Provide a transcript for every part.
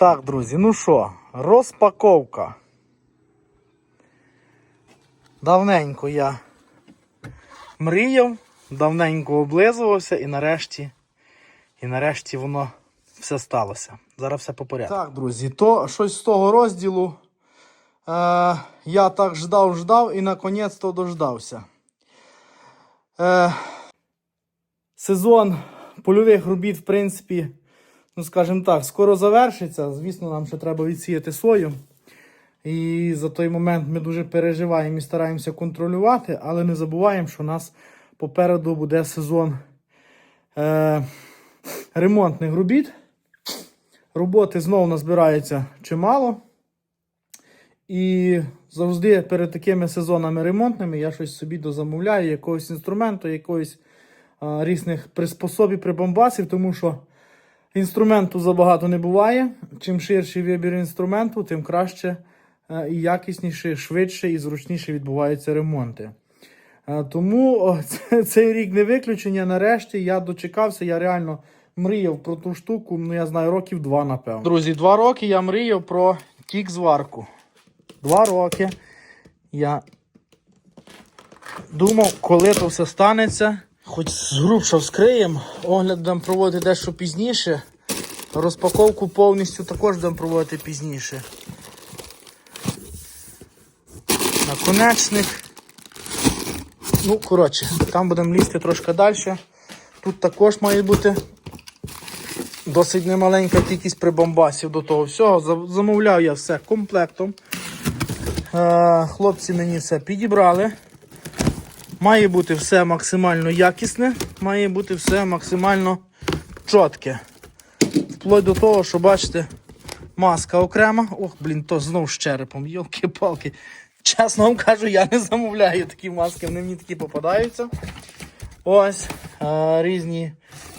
Так, друзі, ну що, розпаковка. Давненько я мріяв, давненько облизувався і нарешті, і нарешті воно все сталося. Зараз все по порядку. Так, друзі, то щось з того розділу. Е, я так ждав, ждав і наконець-то дождався. Е, сезон польових робіт, в принципі, ну скажімо так, скоро завершиться. Звісно, нам ще треба відсіяти сою. І за той момент ми дуже переживаємо і стараємося контролювати, але не забуваємо, що у нас попереду буде сезон е, ремонтних робіт. Роботи знову назбирається чимало. І завжди перед такими сезонами ремонтними я щось собі дозамовляю, якогось інструменту, якоїсь різних приспособів, прибамбасів, тому що інструменту забагато не буває. Чим ширший вибір інструменту, тим краще е, і якісніше, швидше і зручніше відбуваються ремонти. Е, Тому цей рік не виключення. Нарешті я дочекався, я реально мріяв про ту штуку, ну я знаю, років два, напевно. Друзі, два роки я мріяв про тік-зварку. Два роки я думав, коли то все станеться. Хоч згрубша вскриємо, огляд будемо проводити дещо пізніше. Розпаковку повністю також будемо проводити пізніше. Наконечник. Ну, коротше, там будемо лізти трошки далі. Тут також має бути досить немаленька кількість прибамбасів до того всього. Замовляв я все комплектом. Е, Хлопці мені все підібрали. Має бути все максимально якісне, має бути все максимально чітке. Вплоть до того, що бачите, маска окрема. Ох, блін, то знов з черепом. Йолки-палки. Чесно вам кажу, я не замовляю такі маски, вони мені такі попадаються. Ось е, різні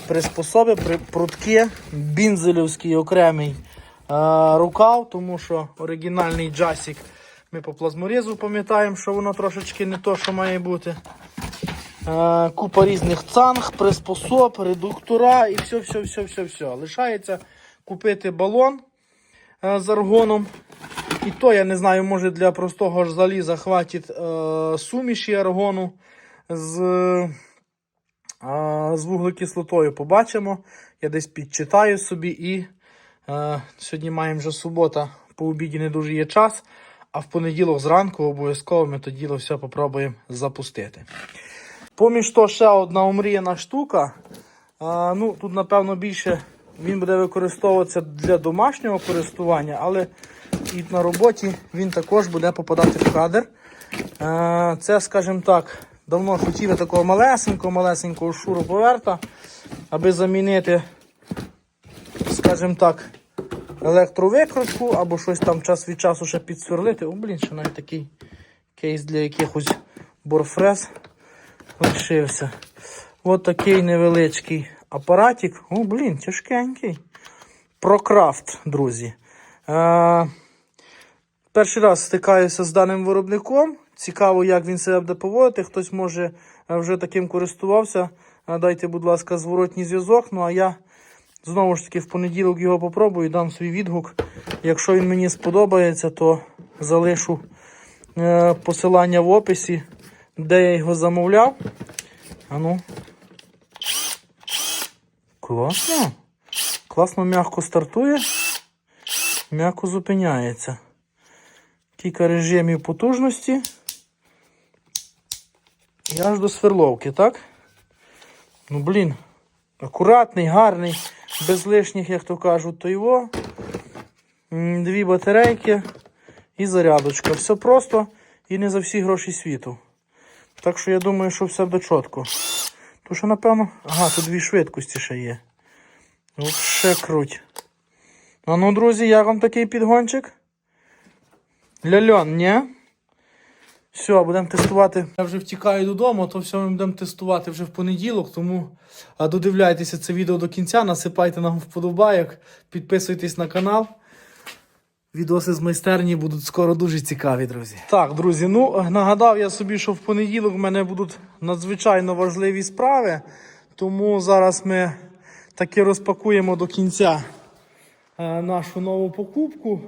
приспособи, при, прутки, бінзелівський окремий е, рукав, тому що оригінальний джасік ми по плазморізу пам'ятаємо, що воно трошечки не то, що має бути. Е, купа різних цанг, приспособ, редуктора і все, все, все, все, все. Лишається купити балон е, з аргоном. І то, я не знаю, може для простого ж заліза хватить е, суміші аргону з, з вуглекислотою. Побачимо. Я десь підчитаю собі і сьогодні маємо вже субота, по обіді не дуже є час. А в понеділок зранку обов'язково ми то діло все попробуємо запустити. Поміж то ще одна омріяна штука. А, ну, тут, напевно, більше він буде використовуватися для домашнього користування, але і на роботі він також буде попадати в кадр. А, це, скажімо так, давно хотіли такого малесенького, малесенького шуруповерта, аби замінити, скажімо так, електровикрутку або щось там час від часу ще підсверлити. О, блін, ще навіть такий кейс для якихось борфрез лишився. Ось такий невеличкий апаратик. О, блін, тяжкенький. Прокрафт, друзі. Е, перший раз стикаюся з даним виробником. Цікаво, як він себе буде поводити. Хтось може вже таким користувався. Е, Дайте, будь ласка, зворотній зв'язок. Ну а я знову ж таки в понеділок його попробую, дам свій відгук. Якщо він мені сподобається, то залишу е, посилання в описі, де я його замовляв. А ну. Класно. Класно м'яко стартує, м'яко зупиняється. Кілька режимів потужності. І аж до сверловки, так? Ну, блін, акуратний, гарний, без лишніх, як то кажуть, то його. Дві батарейки і зарядочка. Все просто і не за всі гроші світу. Так що я думаю, що все буде чітко. То що, напевно, ага, тут дві швидкості ще є. Ще круть. А ну, друзі, як вам такий підгончик? Ляльон, ні? Все, будемо тестувати. Я вже втікаю додому, то все ми будемо тестувати вже в понеділок. Тому додивляйтеся це відео до кінця, насипайте нам вподобайок, підписуйтесь на канал. Відоси з майстерні будуть скоро дуже цікаві, друзі. Так, друзі, ну нагадав я собі, що в понеділок в мене будуть надзвичайно важливі справи. Тому зараз ми таки розпакуємо до кінця е, нашу нову покупку.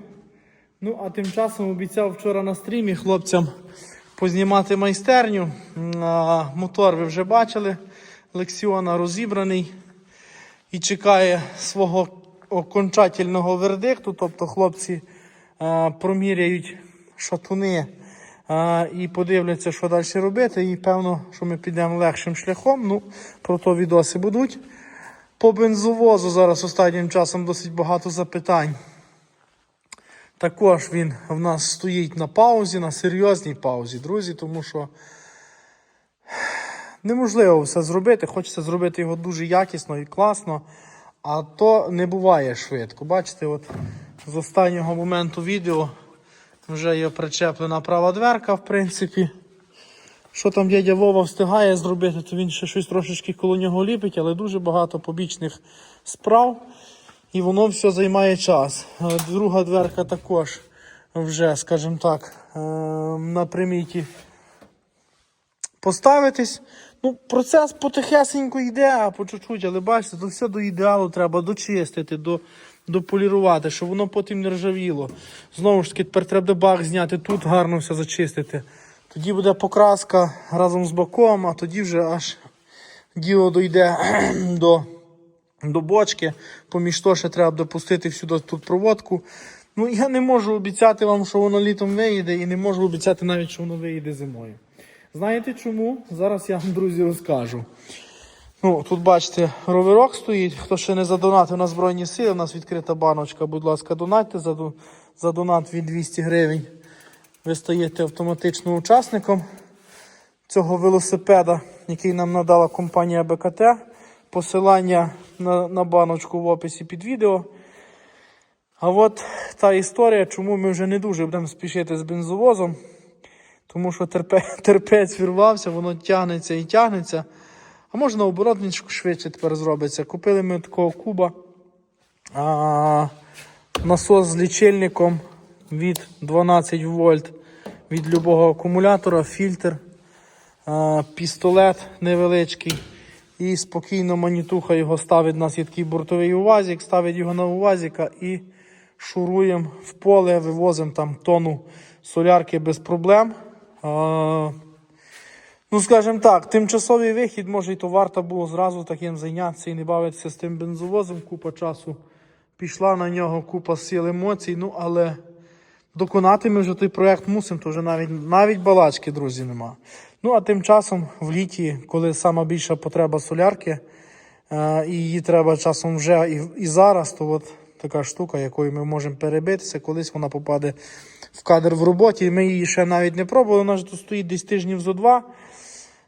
Ну, а тим часом обіцяв вчора на стрімі хлопцям познімати майстерню. Мотор ви вже бачили. Лексіона розібраний і чекає свого окончательного вердикту. Тобто хлопці е, проміряють шатуни е, і подивляться, що далі робити. І певно, що ми підемо легшим шляхом. Ну, про то відоси будуть. По бензовозу зараз останнім часом досить багато запитань. Також він в нас стоїть на паузі, на серйозній паузі, друзі, тому що неможливо все зробити. Хочеться зробити його дуже якісно і класно, а то не буває швидко. Бачите, от з останнього моменту відео вже є причеплена права дверка, в принципі. Що там дядя Вова встигає зробити, то він ще щось трошечки коло нього ліпить, але дуже багато побічних справ. І воно все займає час. Е, Друга дверка також вже, скажімо так, е, на приміті поставитись. Ну, процес потихесенько йде, а по чуть-чуть, але бачите, то все до ідеалу треба дочистити, до, дополірувати, щоб воно потім не ржавіло. Знову ж таки, тепер треба бак зняти, тут гарно все зачистити. Тоді буде покраска разом з баком, а тоді вже аж діло дойде до, до бочки. Поміж то ще треба допустити всюди тут проводку. Ну, я не можу обіцяти вам, що воно літом виїде, і не можу обіцяти навіть, що воно виїде зимою. Знаєте чому? Зараз я вам, друзі, розкажу. Ну, тут бачите, роверок стоїть. Хто ще не задонатив на Збройні Сили, у нас відкрита баночка. Будь ласка, донатьте за донат від 200 гривень. Ви стаєте автоматично учасником цього велосипеда, який нам надала компанія БКТ. Посилання на, на баночку в описі під відео. А от та історія, чому ми вже не дуже будемо спішити з бензовозом. Тому що терпе, терпець вірвався, воно тягнеться і тягнеться. А може наоборот він швидше тепер зробиться. Купили ми такого куба. А, насос з лічильником від 12 вольт від любого акумулятора, фільтр, а, пістолет невеличкий. І спокійно манітуха його ставить. У нас такий бортовий УАЗик, ставить його на УАЗика і шуруємо в поле, вивозимо там тонну солярки без проблем. А, Ну, скажімо так, тимчасовий вихід, може, і то варто було зразу таким зайнятися і не бавитися з тим бензовозом. Купа часу пішла на нього, купа сил емоцій. Ну, але доконати ми вже той проект мусимо, то вже навіть, навіть балачки, друзі, нема. Ну, а тим часом в літі, коли сама більша потреба солярки, е, і її треба часом вже і, і зараз, то от така штука, якою ми можемо перебитися, колись вона попаде в кадр в роботі. Ми її ще навіть не пробували. Вона ж тут стоїть десь тижнів зо два.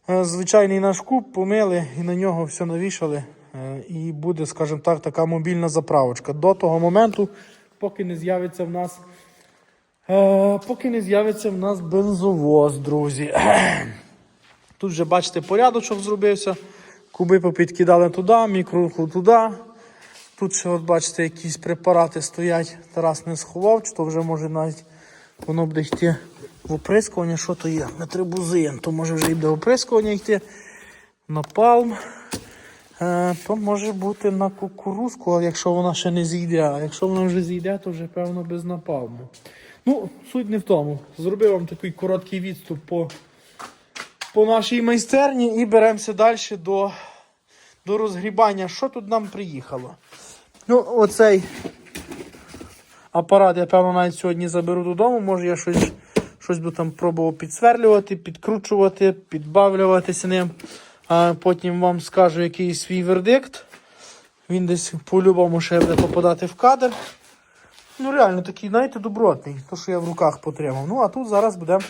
Е, Звичайний наш куб помили і на нього все навішали. Е, І буде, скажімо так, така мобільна заправочка. До того моменту, поки не з'явиться в нас. Е, поки не з'явиться в нас бензовоз, друзі. Тут вже, бачите, порядочок зробився. Куби попідкидали туди, мікруху туди. Тут ще, от бачите, якісь препарати стоять. Тарас не сховав, чи то вже може навіть воно буде йти в оприскування. Що то є? Метрибузин, то може вже йде оприскування йти. Напалм. Е, то може бути на кукурузку, якщо вона ще не зійде. А якщо вона вже зійде, то вже певно без напалму. Ну, суть не в тому. Зробив вам такий короткий відступ по, по нашій майстерні і беремося далі до, до розгрібання. Що тут нам приїхало? Ну, оцей апарат я, певно, навіть сьогодні заберу додому. Може я щось, щось буду там пробував підсверлювати, підкручувати, підбавлюватися ним. А потім вам скажу який свій вердикт. Він десь по-любому ще буде попадати в кадр. Ну, реально такий, знаєте, добротний, то, що я в руках потримав. Ну, а тут зараз будемо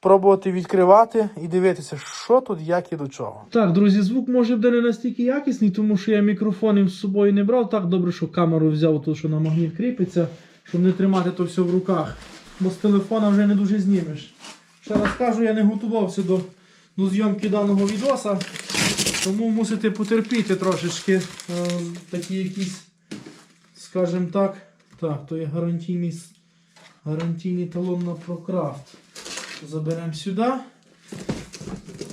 пробувати відкривати і дивитися, що тут, як і до чого. Так, друзі, звук може буде не настільки якісний, тому що я мікрофонів з собою не брав. Так добре, що камеру взяв тут, що на магніт кріпиться, щоб не тримати то все в руках. Бо з телефона вже не дуже знімеш. Ще раз кажу, я не готувався до, до зйомки даного відоса, тому мусите потерпіти трошечки е, такі якісь, скажімо так. Так, то є гарантійний, гарантійний талон на прокрафт. Заберемо сюди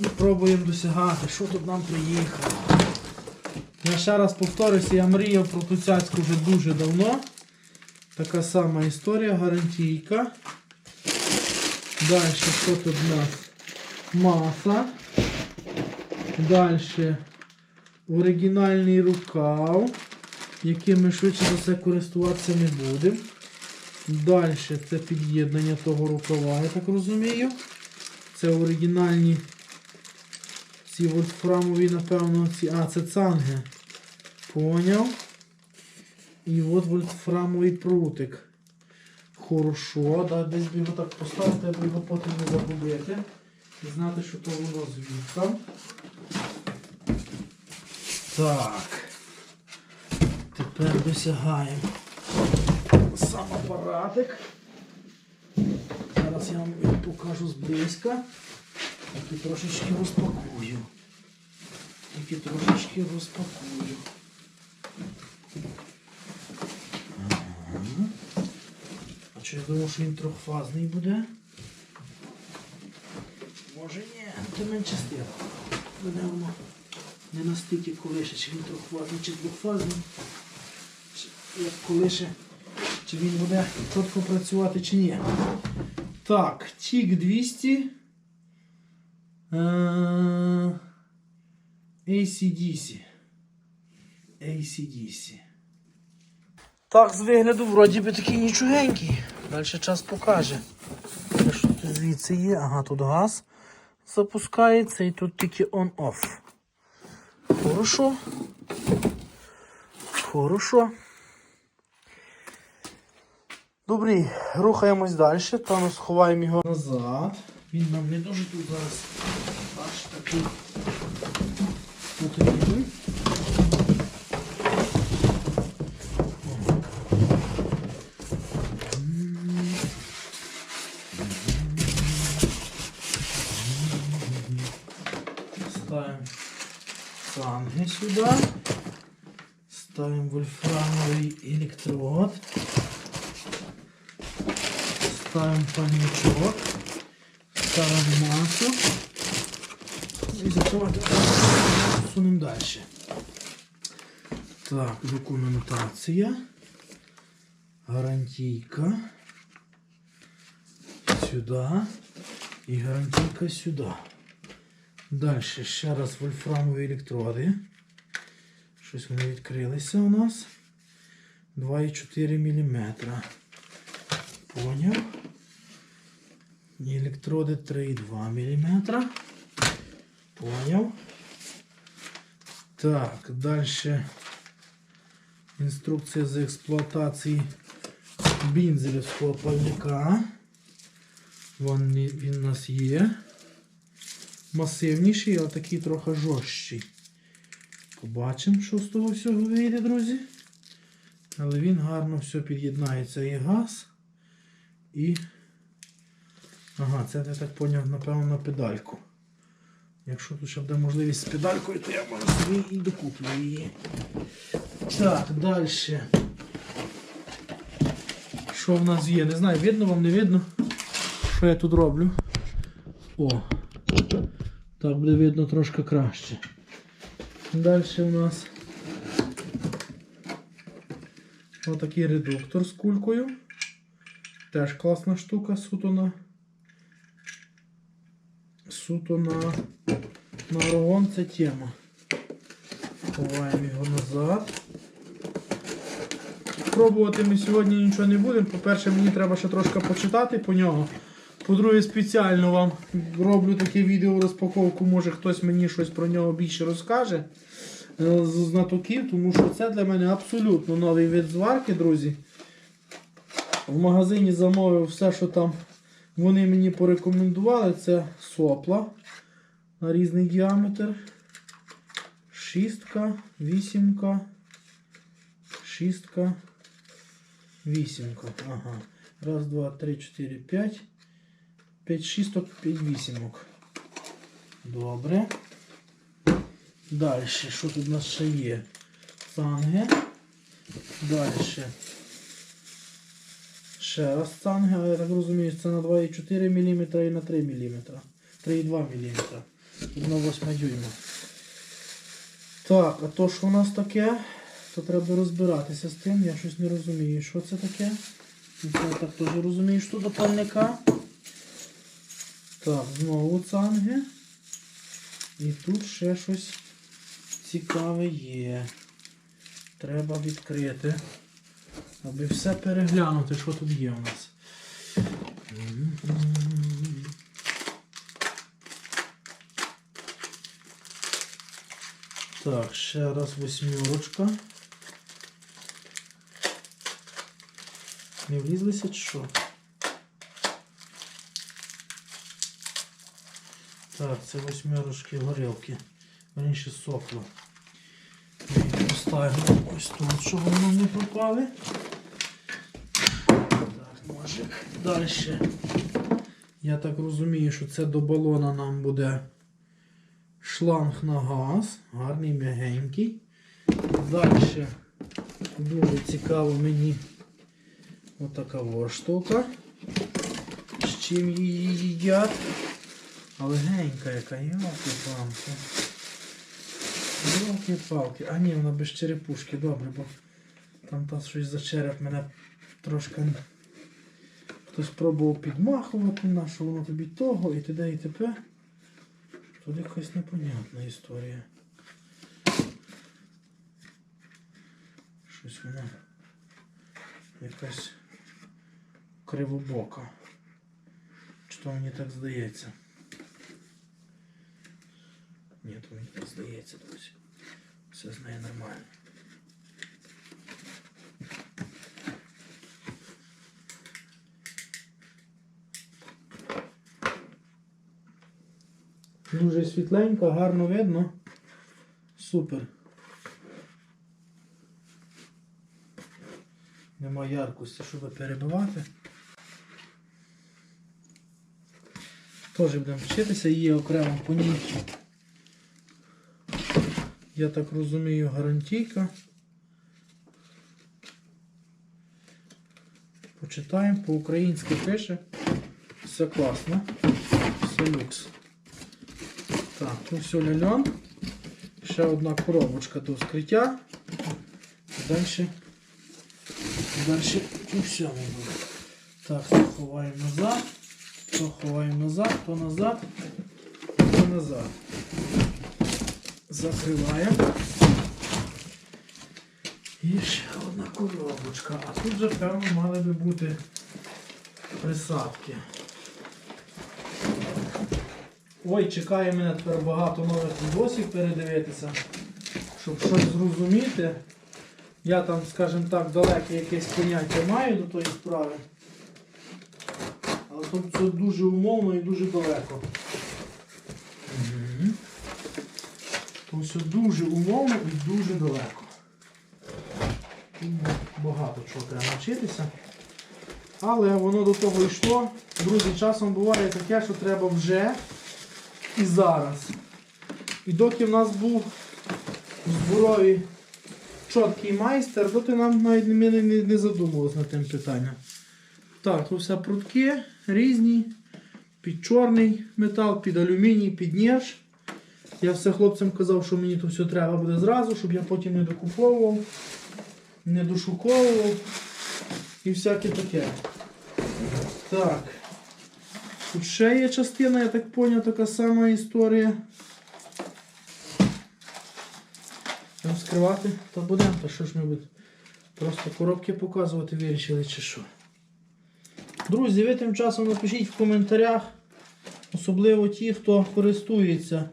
і пробуємо досягати, що тут нам приїхало. Я ще раз повторюся, я мріяв про ту цяцьку вже дуже давно. Така сама історія, гарантійка. Далі, що тут у нас? Маса. Далі оригінальний рукав, яким ми швидше за все користуватися не будемо. Далі це під'єднання того рукава, я так розумію. Це оригінальні ці вольфрамові, напевно, ці. А, це цанги. Поняв. І от вольфрамовий прутик. Хорошо, да, десь би його так поставити, аби його потім не загубити. І знати, що то воно звідти. Так. Тепер досягаємо сам апаратик. Зараз я вам його покажу зблизька. Тільки трошечки розпакую. Тільки трошечки розпакую. А чи я думав, що він трьохфазний буде? Може ні, це менше стило. Мене воно не настільки колише, чи він трьохфазний, чи двохфазний. Як колише, чи він буде чітко працювати, чи ні. Так, тік 200. Е, ACDC. ACDC. Так, з вигляду вроді би такий нічогенький. Далі час покаже. Що тут звідси є? Ага, тут газ запускається і тут тільки on-off. Хорошо. Хорошо. Добре, рухаємось далі. Там сховаємо його назад. Він нам не дуже тут зараз аж такий потрібний. Ставим санги сюда. Ставим вольфрамовый электрод. Ставим пальничок. Ставим массу. І. Сунемо далі. Так, документація. Гарантійка. Сюди. І гарантійка сюди. Далі ще раз вольфрамові електроди. Щось вони відкрилися у нас. 2,4 мм. Поняв. І електроди 3,2 мм. Поняв. Так, далі інструкція з експлуатації бензелівського пальника. Вон він у нас є масивніший, а такий трохи жорсткий. Побачимо, що з того всього вийде, друзі. Але він гарно все під'єднається і газ. І. Ага, це я так поняв, напевно, на педальку. Якщо тут ще буде можливість з педалькою, то я можу собі і докуплю її. Так, далі. Що в нас є? Не знаю, видно вам, не видно, що я тут роблю. О, так буде видно трошки краще. Далі у нас отакий редуктор з кулькою. Теж класна штука, суто на суто на, на аргон це тема. Ховаємо його назад. Пробувати ми сьогодні нічого не будемо. По-перше, мені треба ще трошки почитати по нього. По-друге, спеціально вам роблю таке відео розпаковку, може хтось мені щось про нього більше розкаже е, з знатоків, тому що це для мене абсолютно новий вид зварки, друзі. В магазині замовив все, що там вони мені порекомендували. Це сопла на різний діаметр. Шістка, вісімка, шістка, вісімка. Ага. Раз, два, три, чотири, п'ять. 5 шісток, 5 вісімок. Добре. Далі, що тут у нас ще є? Цанги. Далі. Ще раз цанги, але я так розумію, це на 2,4 мм і на 3 мм. 3,2 мм. Тут на 8 дюйма. Так, а то що у нас таке? То треба розбиратися з тим, я щось не розумію, що це таке. Я так теж розумію, що до пальника. Так, знову цанги. І тут ще щось цікаве є. Треба відкрити, аби все переглянути, що тут є у нас. Так, ще раз восьмерочка. Не влізлися чи що? Так, це восьмерочки горілки. Раніше сопло. Поставимо ось тут, щоб воно не пропали. Так, може далі. Я так розумію, що це до балона нам буде шланг на газ, гарний м'ягенький. Далі дуже цікаво мені отака ось штука. З чим її їдять. Але генька яка, йолки-палки. Йолки-палки. А ні, вона без черепушки, добре, бо там та щось за череп мене трошки хтось пробував підмахувати, на що воно тобі того і т.д. і т.п. Тут якась непонятна історія. Щось воно якась кривобока. Чи то мені так здається? Ні, то мені так здається, друзі. Все з нею нормально. Дуже світленько, гарно видно. Супер. Нема яркості, щоб перебивати. Теж будемо вчитися, є окремо по ній. Я так розумію, гарантійка. Почитаємо, по-українськи пише. Все класно. Все люкс. Так, ну все ляльон. Ще одна коробочка до скриття. Далі. Далі у всьому буде. Так, то ховаємо назад, то ховаємо назад, то назад, то назад. Закриваємо. І ще одна коробочка. А тут же, певно, мали би бути присадки. Ой, чекає мене тепер багато нових відосів передивитися, щоб щось зрозуміти. Я там, скажімо так, далеке якесь поняття маю до тої справи. Але тут все дуже умовно і дуже далеко. Тут все дуже умовно і дуже далеко. Тут багато чого треба навчитися. Але воно до того йшло. Друзі, часом буває таке, що треба вже і зараз. І доки в нас був в зборові чіткий майстер, доки нам навіть ми не, не, не задумувалися над тим питанням. Так, тут все прутки різні. Під чорний метал, під алюміній, під нерж. Я все хлопцям казав, що мені тут все треба буде зразу, щоб я потім не докуповував, не дошуковував і всяке таке. Так. Тут ще є частина, я так зрозумів, така сама історія. Будемо скривати, то будемо, то що ж ми будемо просто коробки показувати вирішили чи що. Друзі, ви тим часом напишіть в коментарях, особливо ті, хто користується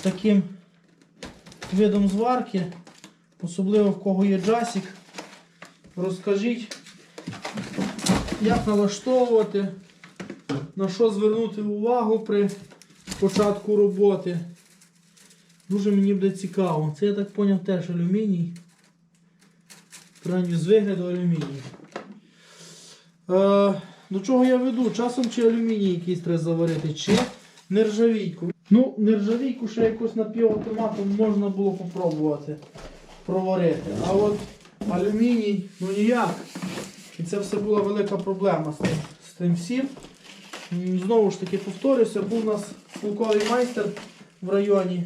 таким видом зварки, особливо в кого є джасик. Розкажіть, як налаштовувати, на що звернути увагу при початку роботи. Дуже мені буде цікаво. Це я так зрозумів теж алюміній. Принаймні з вигляду алюміній. Е, до чого я веду? Часом чи алюміній якийсь треба заварити, чи нержавійку. Ну, нержавійку ще якось напівавтоматом можна було попробувати проварити. А от алюміній, ну ніяк. І це все була велика проблема з тим, з тим всім. Знову ж таки повторюся, був у нас полковий майстер в районі.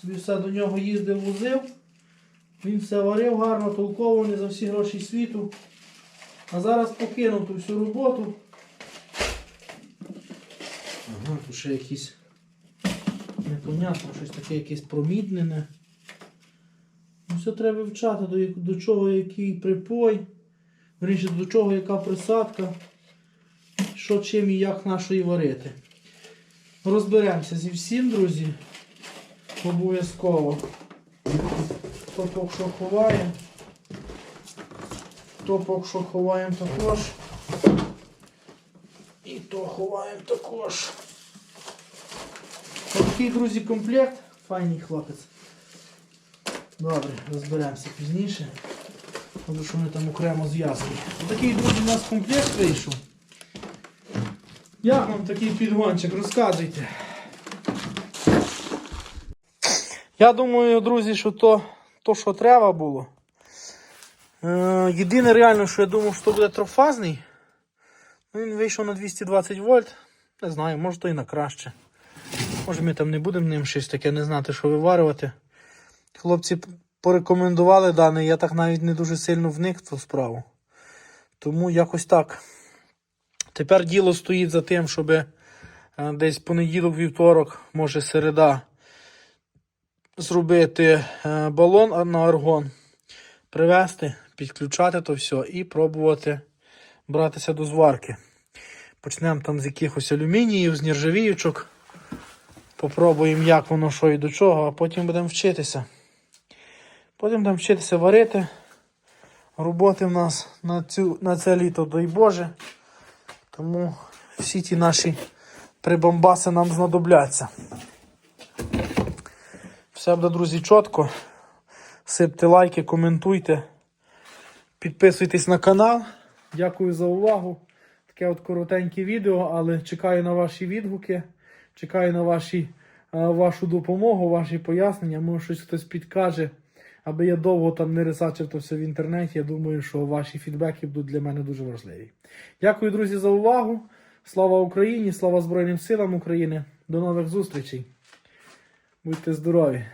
Собі все до нього їздив, возив. Він все варив гарно, толково, не за всі гроші світу. А зараз покинув ту всю роботу. Ага, тут ще якісь непонятно, щось таке якесь проміднене. Ну, все треба вивчати, до, до чого який припой, вірніше, до чого яка присадка, що чим і як нашої варити. Розберемося зі всім, друзі. Обов'язково. Топок, що ховаємо. Топок, що ховаємо також. І то ховаємо також. Ось такий, друзі, комплект. Файний хлопець. Добре, розберемося пізніше. Тому що вони там окремо зв'язані. Такий, друзі, у нас комплект вийшов. Як вам такий підгончик? Розказуйте. Я думаю, друзі, що то, то що треба було. Е, єдине реально, що я думав, що буде трофазний. Ну, Він вийшов на 220 вольт. Не знаю, може то і на краще. Може ми там не будемо ним щось таке не знати, що виварювати. Хлопці порекомендували даний, я так навіть не дуже сильно вник в цю справу. Тому якось так. Тепер діло стоїть за тим, щоб е, десь понеділок, вівторок, може середа, зробити е, балон на аргон, привезти, підключати то все і пробувати братися до зварки. Почнемо там з якихось алюмініїв, з нержавіючок. Попробуємо, як воно, що і до чого, а потім будемо вчитися. Потім будемо вчитися варити. Роботи в нас на, цю, на це літо, дай Боже. Тому всі ті наші прибамбаси нам знадобляться. Все буде, друзі, чітко. Сипте лайки, коментуйте, підписуйтесь на канал. Дякую за увагу. Таке от коротеньке відео, але чекаю на ваші відгуки, чекаю на ваші, е, вашу допомогу, ваші пояснення. Може щось хтось підкаже, аби я довго там не ресачив то все в інтернеті. Я думаю, що ваші фідбеки будуть для мене дуже важливі. Дякую, друзі, за увагу. Слава Україні! Слава Збройним силам України! До нових зустрічей! Будьте здорові!